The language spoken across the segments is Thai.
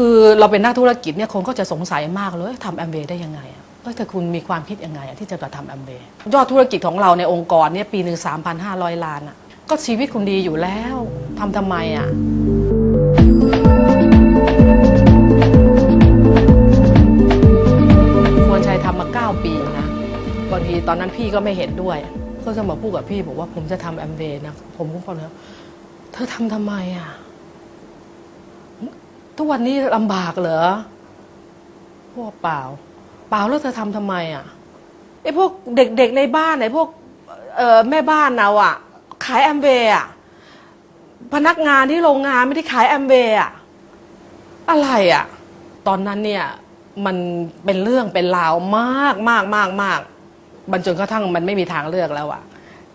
คือเราเป็นนักธุรกิจเนี่ยคนก็จะสงสัยมากเลยทำแอมเบได้ยังไงอะเอ้ยแต่คุณมีความคิดยังไงอะที่จะมาทำแอมเบยอดธุรกิจของเราในองค์กรเนี่ยปีหนึ่ง3,500 ล้านอะก็ชีวิตคุณดีอยู่แล้วทำทำไมอะควรชัยทำมา 9 ปีนะบางทีตอนนั้นพี่ก็ไม่เห็นด้วย ก็จะมาพูดกับพี่บอกว่าผมจะทำแอมเบย์นะผมก็บอกเลยเธอทำทำไมอะ ทุกวันนี้ลำบากเหรอพวกเปล่า เปล่าแล้วเธอทำทำไมอะไอ้พวกเด็กๆในบ้านไอ้พวกแม่บ้านเราอะ ขายแอมเบย์อะพนักงานที่โรงงานไม่ได้ขายแอมเบย์อะอะไรอะ ตอนนั้นเนี่ยมันเป็นเรื่องเป็นราวมากมากมากมากมันจนกระทั่งมันไม่มีทางเลือกแล้วอะ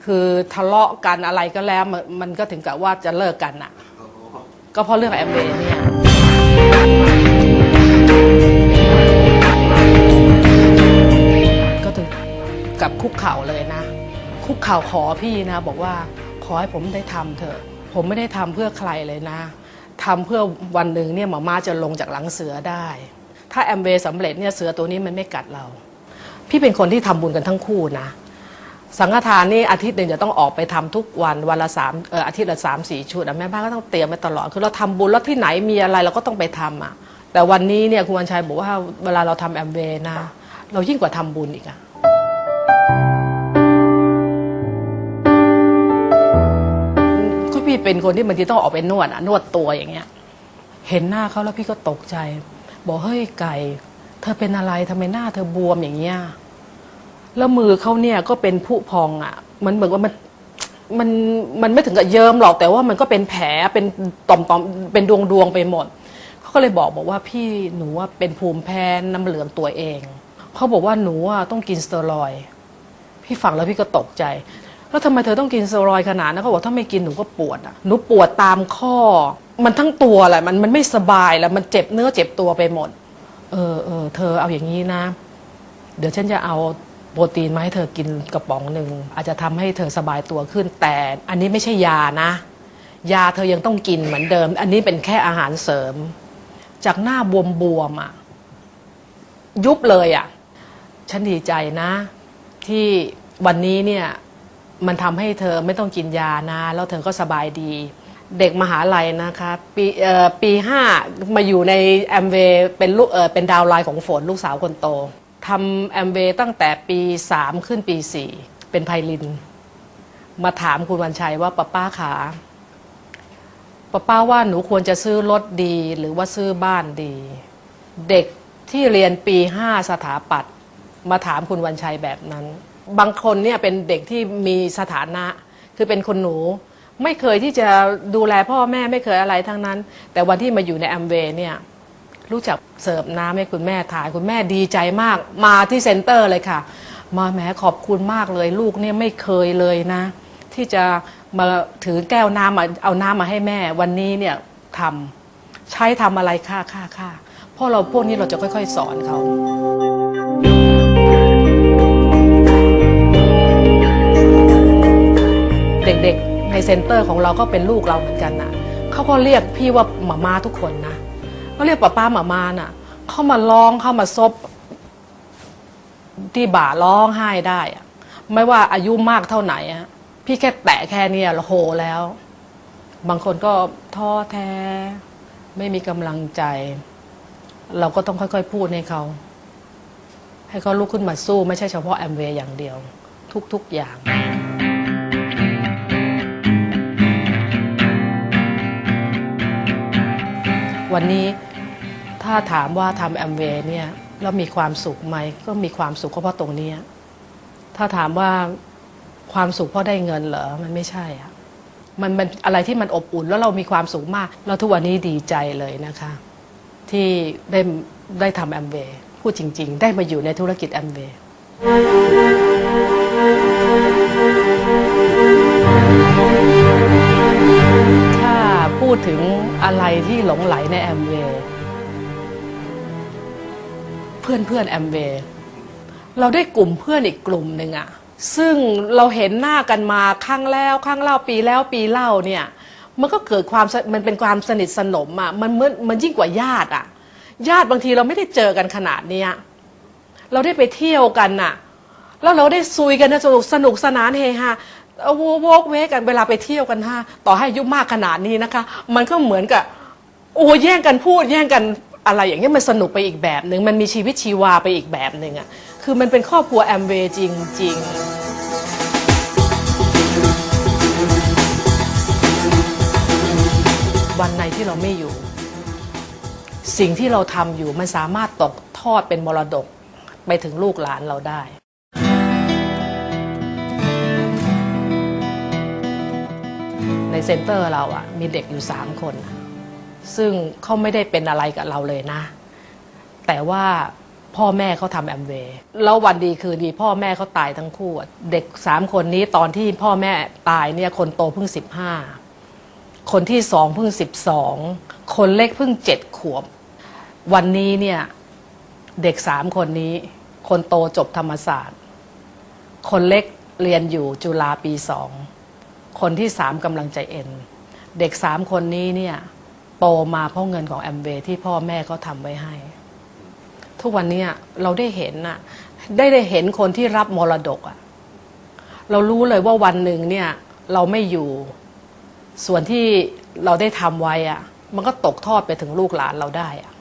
คือทะเลาะกันอะไรก็แล้วมันก็ถึงกับว่าจะเลิกกันอะ ก็เพราะเรื่องแอมเบย์นี่ ก็ถึงกับคุกเข่าเลยนะ คุกเข่าขอพี่นะ บอกว่าขอให้ผมได้ทำเถอะ ผมไม่ได้ทำเพื่อใครเลยนะทำเพื่อวันหนึ่งเนี่ยหมาม่าจะลงจากหลังเสือได้ ถ้าแอมเบย์สำเร็จเนี่ยเสือตัวนี้มันไม่กัดเรา พี่เป็นคนที่ทำบุญกันทั้งคู่นะ สังฆทานนี่อาทิตย์หนึ่งจะต้องออกไปทำทุกวันวันละสามเอออาทิตย์ละสามสี่ชุดแม่บ้านก็ต้องเตรียมไว้ตลอด คือเราทำบุญแล้วที่ไหนมีอะไรเราก็ต้องไปทำอะ แต่วันนี้เนี่ยคุณวันชัยบอกว่าเวลาเราทำแอมเบย์นะ เรายิ่งกว่าทำบุญอีกอะก็พี่เป็นคนที่บางทีต้องออกไปนวดอะนวดตัวอย่างเงี้ย เห็นหน้าเขาแล้วพี่ก็ตกใจ บอกเฮ้ยไก่ เธอเป็นอะไรทำไมหน้าเธอบวมอย่างเงี้ย แล้วมือเขาเนี่ยก็เป็นผุพองอะ มันเหมือนว่ามันมันมันไม่ถึงกับเยิ้มหรอกแต่ว่ามันก็เป็นแผลเป็นต่อมต่อมเป็นดวงดวงๆไปหมดเขาก็เลยบอกบอกว่าพี่หนูว่าเป็นภูมิแพ้น้ำเหลืองตัวเองเขาบอกว่าหนูอะต้องกินสเตียรอยพี่ฟังแล้วพี่ก็ตกใจ แล้วทำไมเธอต้องกินสเตียรอยขนาดนั้นเขาบอกถ้าไม่กินหนูก็ปวดอะหนูปวดตามข้อ มันทั้งตัวแหละมันมันไม่สบายแล้วมันเจ็บเนื้อเจ็บตัวไปหมด เออเออเธอเอาอย่างนี้นะ เดี๋ยวฉันจะเอา โปรตีนมาให้เธอกินกระป๋องหนึ่งอาจจะทำให้เธอสบายตัวขึ้นแต่อันนี้ไม่ใช่ยานะ ยาเธอยังต้องกินเหมือนเดิม อันนี้เป็นแค่อาหารเสริม จากหน้าบวมๆอะยุบเลยอะฉันดีใจนะ ที่วันนี้เนี่ยมันทำให้เธอไม่ต้องกินยานะ แล้วเธอก็สบายดี เด็กมหาลัยนะคะปีเอ่อปีห้ามาอยู่ในแอมเวเป็นลูกเออเป็นดาวไลน์ของฝนลูกสาวคนโต ทำแอมเวย์ตั้งแต่ปีสามขึ้นปีสี่เป็นไพลิน มาถามคุณวันชัยว่าป้าป้าขาป้าป้าว่าหนูควรจะซื้อรถดีหรือว่าซื้อบ้านดี เด็กที่เรียนปีห้าสถาปัตย์มาถามคุณวันชัยแบบนั้น บางคนเนี่ยเป็นเด็กที่มีสถานะ คือเป็นคนหนู ไม่เคยที่จะดูแลพ่อแม่ไม่เคยอะไรทั้งนั้น แต่วันที่มาอยู่ในแอมเวย์เนี่ย รู้จักเสิร์ฟน้ำให้คุณแม่ทานคุณแม่ดีใจมาก มาที่เซ็นเตอร์เลยค่ะ มาแหมขอบคุณมากเลย ลูกเนี่ยไม่เคยเลยนะ ที่จะมาถือแก้วน้ำมาเอาน้ำมาให้แม่ วันนี้เนี่ยทำใช้ทำอะไรค่าค่าค่าเพราะเราพวกนี้เราจะค่อย ๆ สอนเขาเด็กๆในเซ็นเตอร์ของเราก็เป็นลูกเราเหมือนกันนะเขาก็เรียกพี่ว่าหมาม่าทุกคนนะ เขาเรียกป้าป้าหมาม่าน่ะ เข้ามาร้องเข้ามาซบ ที่บ่าร้องไห้ได้อะไม่ว่าอายุมากเท่าไหนอะพี่แค่แตะแค่เนี้ยโหแล้ว บางคนก็ท้อแท้ ไม่มีกำลังใจ เราก็ต้องค่อยๆพูดให้เขา ให้เขาลุกขึ้นมาสู้ ไม่ใช่เฉพาะแอมเวย์อย่างเดียว ทุกๆอย่างวันนี้ ถ้าถามว่าทำแอมเวย์เนี่ยแล้วมีความสุขไหมก็มีความสุขก็เพราะตรงนี้ ถ้าถามว่าความสุขเพราะได้เงินเหรอมันไม่ใช่อะมันมันอะไรที่มันอบอุ่นแล้วเรามีความสุขมากแล้วทุกวันนี้ดีใจเลยนะคะ ที่ได้ได้ทำแอมเวย์พูดจริง ๆ ได้มาอยู่ในธุรกิจแอมเวย์ถ้าพูดถึงอะไรที่หลงไหลในแอมเวย์ พื่อนเพื่อนแอมเวย์เราได้กลุ่มเพื่อนอีกกลุ่มหนึ่งอะซึ่งเราเห็นหน้ากันมาครั้งแล้วครั้งเล่าปีแล้วปีเล่าเนี่ยมันก็เกิดความมันเป็นความสนิทสนมอะมันมือนมันยิ่งกว่าญาติอะญาติบางทีเราไม่ได้เจอกันขนาดเนี้ยเราได้ไปเที่ยวกันน่ะ แล้วเราได้ซุยกันนะสนุกสนุกสนานเฮฮาเอาวกเวกกันเวลาไปเที่ยวกันฮะต่อให้อายุมากขนาดนี้นะคะ มันก็เหมือนกับโอ้แย่งกันพูดแย่งกัน อะไรอย่างเงี้ยมันสนุกไปอีกแบบหนึ่งมันมีชีวิตชีวาไปอีกแบบหนึ่งอะคือมันเป็นครอบครัวแอมเวย์จริง ๆวันในที่เราไม่อยู่ สิ่งที่เราทำอยู่มันสามารถตกทอดเป็นมรดกไปถึงลูกหลานเราได้ ในเซ็นเตอร์เราอะมีเด็กอยู่สามคน ซึ่งเขาไม่ได้เป็นอะไรกับเราเลยนะ แต่ว่าพ่อแม่เขาทำแอมเวย์แล้ววันดีคืนดีพ่อแม่เขาตายทั้งคู่อะเด็กสามคนนี้ตอนที่พ่อแม่ตายเนี่ยคนโตเพิ่งสิบห้าคนที่สองเพิ่งสิบสองคนเล็กเพิ่งเจ็ดขวบ วันนี้เนี่ยเด็กสามคนนี้ คนโตจบธรรมศาสตร์ คนเล็กเรียนอยู่จุฬาปีสอง คนที่สามกำลังใจเอ็น เด็กสามคนนี้เนี่ย โตมาเพราะเงินของแอมเวย์ที่พ่อแม่เขาทำไว้ให้ ทุกวันนี้เราได้เห็นน่ะได้ได้เห็นคนที่รับมรดกอะเรารู้เลยว่าวันหนึ่งเนี่ยเราไม่อยู่ส่วนที่เราได้ทำไว้อะมันก็ตกทอดไปถึงลูกหลานเราได้อะ